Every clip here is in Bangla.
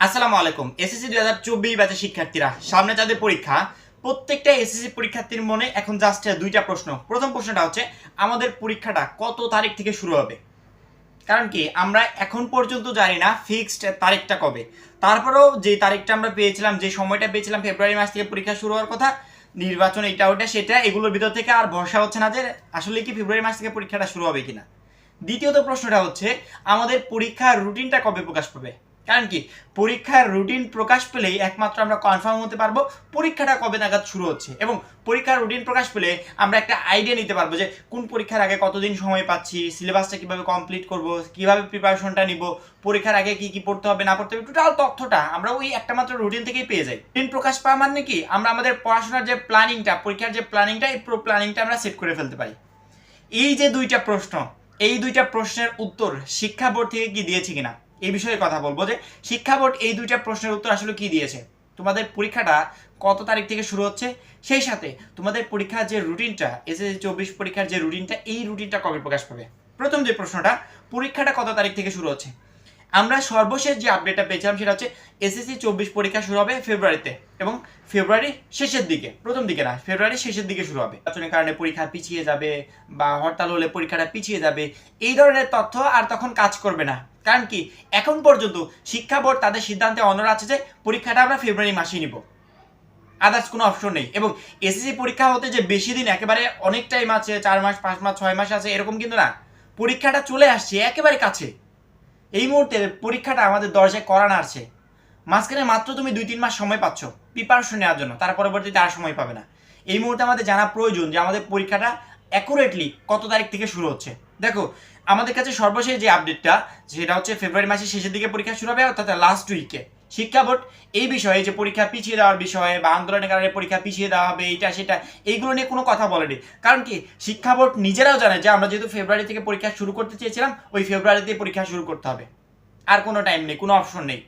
আসসালামু আলাইকুম। এসএসসি দুই হাজার চব্বিশ ব্যাচের শিক্ষার্থীরা, সামনে যাদের পরীক্ষা, প্রত্যেকটা এসএসসি পরীক্ষার্থীর মনে এখন জাস্ট দুইটা প্রশ্ন। প্রথম প্রশ্নটা হচ্ছে, আমাদের পরীক্ষাটা কত তারিখ থেকে শুরু হবে? কারণ কি, আমরা এখন পর্যন্ত জানি না ফিক্সড তারিখটা কবে। তারপরেও যে তারিখটা আমরা পেয়েছিলাম, যে সময়টা পেয়েছিলাম ফেব্রুয়ারি মাস থেকে পরীক্ষা শুরু হওয়ার কথা, নির্বাচন এটা ওটা সেটা, এগুলোর ভিতর থেকে আর ভরসা হচ্ছে না যে আসলে কি ফেব্রুয়ারি মাস থেকে পরীক্ষাটা শুরু হবে কিনা। দ্বিতীয়ত প্রশ্নটা হচ্ছে, আমাদের পরীক্ষার রুটিনটা কবে প্রকাশ পাবে? কারণ কি? পরীক্ষার রুটিন প্রকাশ পেলেই একমাত্র আমরা কনফার্ম হতে পারব পরীক্ষাটা কবে নাগাদ শুরু হচ্ছে। এবং পরীক্ষার রুটিন প্রকাশ পেলে আমরা একটা আইডিয়া নিতে পারব যে কোন পরীক্ষার আগে কতদিন সময় পাচ্ছি সিলেবাসটা কীভাবে কমপ্লিট করব, কীভাবে প্রিপারেশনটা নিব, পরীক্ষার আগে কি কি পড়তে হবে, না পড়তে হবে টোটাল তথ্যটা আমরা ওই একটা মাত্র রুটিন থেকেই পেয়ে যাই। রুটিন প্রকাশ পাওয়া মানে কি? আমরা আমাদের পড়াশোনার যে প্ল্যানিংটা পরীক্ষার যে প্ল্যানিংটা এই পুরো প্ল্যানিংটা আমরা সেট করে ফেলতে পারি। এই যে দুইটা প্রশ্ন, এই দুইটা প্রশ্নের উত্তর শিক্ষা বোর্ড থেকে কি দিয়েছে কিনা? এই বিষয়ে কথা বলব যে শিক্ষা বোর্ড এই দুইটা প্রশ্নের উত্তর আসলে কি দিয়েছে? তোমাদের পরীক্ষাটা কত তারিখ থেকে শুরু হচ্ছে? সেই সাথে তোমাদের পরীক্ষার যে রুটিনটা, এসএসসি চব্বিশ পরীক্ষার যে রুটিনটা, এই রুটিনটা কবে প্রকাশ পাবে? প্রথম যে প্রশ্নটা, পরীক্ষাটা কত তারিখ থেকে শুরু হচ্ছে? আমরা সর্বশেষ যে আপডেটটা পেয়েছিলাম সেটা হচ্ছে এসএসসি চব্বিশ পরীক্ষা শুরু হবে ফেব্রুয়ারিতে এবং ফেব্রুয়ারি শেষের দিকে, প্রথম দিকে না, ফেব্রুয়ারি শেষের দিকে শুরু হবে। নির্বাচনের কারণে পরীক্ষা পিছিয়ে যাবে বা হরতাল হলে পরীক্ষাটা পিছিয়ে যাবে, এই ধরনের তথ্য আর তখন কাজ করবে না। কারণ কি? এখন পর্যন্ত শিক্ষা বোর্ড তাদের সিদ্ধান্তে অনর আছে যে পরীক্ষাটা আমরা ফেব্রুয়ারি মাসেই নিব। আদার্স কোনো অপশন নেই এবং এসএসসি পরীক্ষা হতে যে বেশি দিন একেবারে অনেক টাইম আছে, চার মাস, পাঁচ মাস, ছয় মাস আছে, এরকম কিন্তু না। পরীক্ষাটা চলে আসছে একেবারে কাছে। এই মুহূর্তে পরীক্ষাটা আমাদের দরজায় করানো আছে। মাঝখানে মাত্র তুমি দুই তিন মাস সময় পাচ্ছ প্রিপারেশন নেওয়ার জন্য, তার পরবর্তীতে আর সময় পাবে না। এই মুহূর্তে আমাদের জানা প্রয়োজন যে আমাদের পরীক্ষাটা অ্যাকুরেটলি কত তারিখ থেকে শুরু হচ্ছে। দেখো, আমাদের কাছে সর্বশেষ যে আপডেটটা সেটা হচ্ছে ফেব্রুয়ারি মাসের শেষের দিকে পরীক্ষা শুরু হবে, অর্থাৎ লাস্ট উইকে শিক্ষা বোর্ড এই বিষয়ে যে পরীক্ষা পিছিয়ে দেওয়ার বিষয়ে বা আন্দোলনের কারণে পরীক্ষা পিছিয়ে দেওয়া হবে এইটা সেটা, এইগুলো নিয়ে কোনো কথা বলেনি। কারণ কি শিক্ষা বোর্ড নিজেরাও জানে যে আমরা যেহেতু ফেব্রুয়ারি থেকে পরীক্ষা শুরু করতে চেয়েছিলাম, ওই ফেব্রুয়ারিতে পরীক্ষা শুরু করতে হবে। আর কোনো টাইম নেই, কোনো অপশন নেই।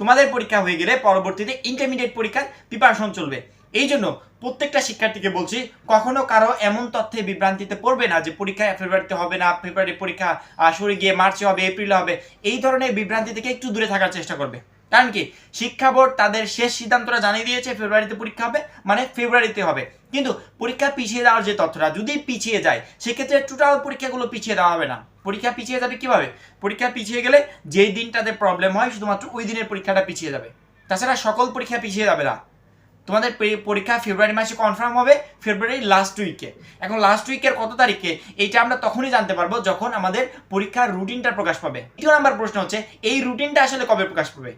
তোমাদের পরীক্ষা হয়ে গেলে পরবর্তীতে ইন্টারমিডিয়েট পরীক্ষার প্রিপারেশন চলবে। এই জন্য প্রত্যেকটা শিক্ষার্থীকে বলছি, কখনো কারও এমন তথ্যে বিভ্রান্তিতে পড়বে না যে পরীক্ষা ফেব্রুয়ারিতে হবে না, ফেব্রুয়ারি পরীক্ষা সরে গিয়ে মার্চে হবে, এপ্রিলে হবে। এই ধরনের বিভ্রান্তি থেকে একটু দূরে থাকার চেষ্টা করবে। কারণ কি? শিক্ষা বোর্ড তাদের শেষ সিদ্ধান্তটা জানিয়ে দিয়েছে, ফেব্রুয়ারিতে পরীক্ষা হবে মানে ফেব্রুয়ারিতে হবে। কিন্তু পরীক্ষা পিছিয়ে দেওয়ার যে তথ্যটা, যদি পিছিয়ে যায়, সেক্ষেত্রে টোটাল পরীক্ষাগুলো পিছিয়ে দেওয়া হবে না। পরীক্ষা পিছিয়ে যাবে কীভাবে? পরীক্ষা পিছিয়ে গেলে যেই দিনটাতে প্রবলেম হয়, শুধুমাত্র ওই দিনের পরীক্ষাটা পিছিয়ে যাবে। তাছাড়া সকল পরীক্ষা পিছিয়ে যাবে না। তোমাদের পরীক্ষা ফেব্রুয়ারি মাসে কনফার্ম হবে ফেব্রুয়ারি লাস্ট উইকে এখন লাস্ট উইকের কত তারিখে, এইটা আমরা তখনই জানতে পারব যখন আমাদের পরীক্ষার রুটিনটা প্রকাশ পাবে। দ্বিতীয় নাম্বার প্রশ্ন হচ্ছে, এই রুটিনটা আসলে কবে প্রকাশ পাবে?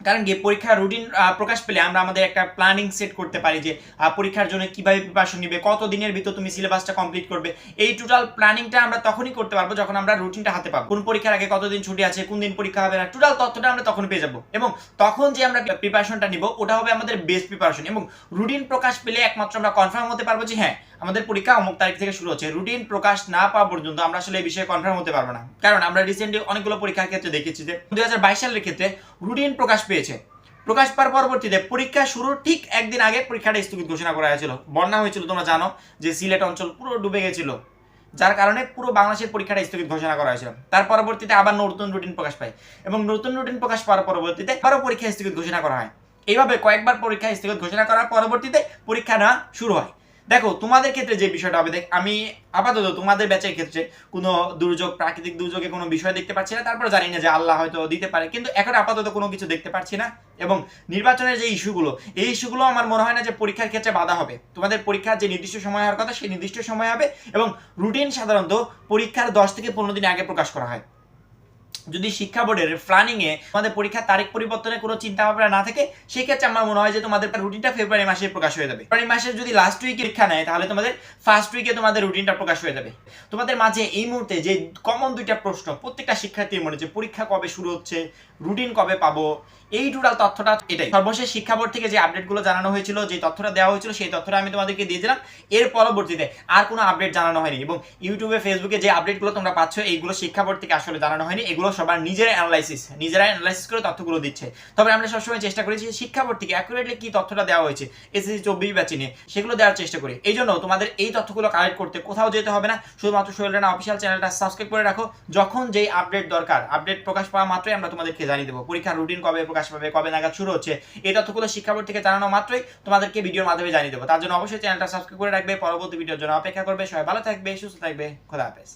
কারণ কি পরীক্ষার রুটিন প্রকাশ পেলে আমরা আমাদের একটা প্ল্যানিং সেট করতে পারি যে পরীক্ষার জন্য কীভাবে প্রিপারেশন নিবে, কত দিনের ভিতর তুমি সিলেবাসটা কমপ্লিট করবে। এই টোটাল প্ল্যানিংটা আমরা তখনই করতে পারব যখন আমরা রুটিনটা হাতে পাবো। কোন পরীক্ষার আগে কতদিন ছুটি আছে, কোন দিন পরীক্ষা হবে না টোটাল তথ্যটা আমরা তখন পেয়ে যাব। এবং তখন যে আমরা প্রিপারেশনটা নিব, ওটা হবে আমাদের বেস্ট প্রিপারেশন এবং রুটিন প্রকাশ পেলে একমাত্র আমরা কনফার্ম হতে পারব যে হ্যাঁ আমাদের পরীক্ষা অমুক তারিখ থেকে শুরু হচ্ছে। রুটিন প্রকাশ না পাওয়া পর্যন্ত আমরা আসলে এই বিষয়ে কনফার্ম হতে পারব না। কারণ আমরা রিসেন্টলি অনেকগুলো পরীক্ষার ক্ষেত্রে দেখেছি যে দু হাজার বাইশ সালের ক্ষেত্রে রুটিন প্রকাশ পেয়েছে। প্রকাশ পাওয়ার পরবর্তীতে পরীক্ষা শুরুর ঠিক একদিন আগে পরীক্ষাটা স্থগিত ঘোষণা করা হয়েছিল। বন্যা হয়েছিল, তোমরা জানো যে সিলেট অঞ্চল পুরো ডুবে গেছিল। যার কারণে পুরো বাংলাদেশের পরীক্ষাটা স্থগিত ঘোষণা করা হয়েছিল। তার পরবর্তীতে আবার নতুন রুটিন প্রকাশ পায় এবং নতুন রুটিন প্রকাশ পাওয়ার পরবর্তীতে আবারও পরীক্ষা স্থগিত ঘোষণা করা হয়। এইভাবে কয়েকবার পরীক্ষা স্থগিত ঘোষণা করার পরবর্তীতে পরীক্ষা না শুরু হয়। দেখো, তোমাদের ক্ষেত্রে যে বিষয়টা হবে, দেখ, আমি আপাতত তোমাদের ব্যাচের ক্ষেত্রে কোনো দুর্যোগ, প্রাকৃতিক দুর্যোগে কোনো বিষয় দেখতে পাচ্ছি না। তারপর জানি না যে আল্লাহ হয়তো দিতে পারে, কিন্তু এখন আপাতত কোনো কিছু দেখতে পাচ্ছি না। এবং নির্বাচনের যে ইস্যুগুলো এই ইস্যুগুলো আমার মনে হয় না যে পরীক্ষার ক্ষেত্রে বাধা হবে। তোমাদের পরীক্ষার যে নির্দিষ্ট সময় হওয়ার কথা, সেই নির্দিষ্ট সময় হবে এবং রুটিন সাধারণত পরীক্ষার দশ থেকে পনেরো দিন আগে প্রকাশ করা হয়। যদি শিক্ষা বোর্ডের প্ল্যানিং এ তোমাদের পরীক্ষার তারিখ পরিবর্তনের কোনো চিন্তা ভাবনা না থাকে সেই ক্ষেত্রে আমার মনে হয় যে তোমাদের রুটিনটা ফেব্রুয়ারি মাসে প্রকাশ হয়ে যাবে। ফেব্রুয়ারি মাসের যদি লাস্ট উইকে পরীক্ষা নেয়, তাহলে তোমাদের ফার্স্ট উইকে তোমাদের রুটিনটা প্রকাশ হয়ে যাবে। তোমাদের মাঝে এই মুহূর্তে যে কমন দুইটা প্রশ্ন, প্রত্যেকটা শিক্ষার্থীর মনে যে পরীক্ষা কবে শুরু হচ্ছে রুটিন কবে পাবো এই টোটাল তথ্যটা এটাই। সর্বশেষ শিক্ষা বোর্ড থেকে যে আপডেটগুলো জানানো হয়েছিল, যে তথ্যটা দেওয়া হয়েছিল, সেই তথ্যটা আমি তোমাদেরকে দিয়ে দিলাম এর পরবর্তীতে আর কোনো আপডেট জানানো হয়নি এবং ইউটিউবে, ফেসবুকে যে আপডেটগুলো তোমরা পাচ্ছ, এইগুলো শিক্ষা বোর্ড থেকে আসলে জানানো হয়নি। এগুলো সবার নিজের অ্যানালাইসিস নিজেরা অ্যানালাইসিস করে তথ্যগুলো দিচ্ছে। তবে আমরা সবসময় চেষ্টা করেছি শিক্ষা বোর্ড থেকে অ্যাকুরেটলি কি তথ্যটা দেওয়া হয়েছে এসএসসি চব্বিশ ব্যাচে নিয়ে, সেগুলো দেওয়ার চেষ্টা করি। এই জন্য তোমাদের এই তথ্যগুলো কালেক্ট করতে কোথাও যেতে হবে না। শুধুমাত্র সোহেল রানা অফিসিয়াল চ্যানেলটা সাবস্ক্রাইব করে রাখো। যখন যেই আপডেট দরকার আপডেট প্রকাশ পাওয়া মাত্রই আমরা তোমাদেরকে জানিয়ে দেবো। পরীক্ষার রুটিন কবে প্রকাশ পাবে কবে নাগাদ শুরু হচ্ছে, এই তথ্যগুলো শিক্ষা বোর্ড থেকে জানানো মাত্রই তোমাদেরকে ভিডিওর মাধ্যমে জানিয়ে দেবো। তার জন্য অবশ্যই চ্যানেলটা সাবস্ক্রাইব করে রাখবে, পরবর্তী ভিডিওর জন্য অপেক্ষা করবে। সবাই ভালো থাকবে, সুস্থ থাকবে, খোদা হাফেজ।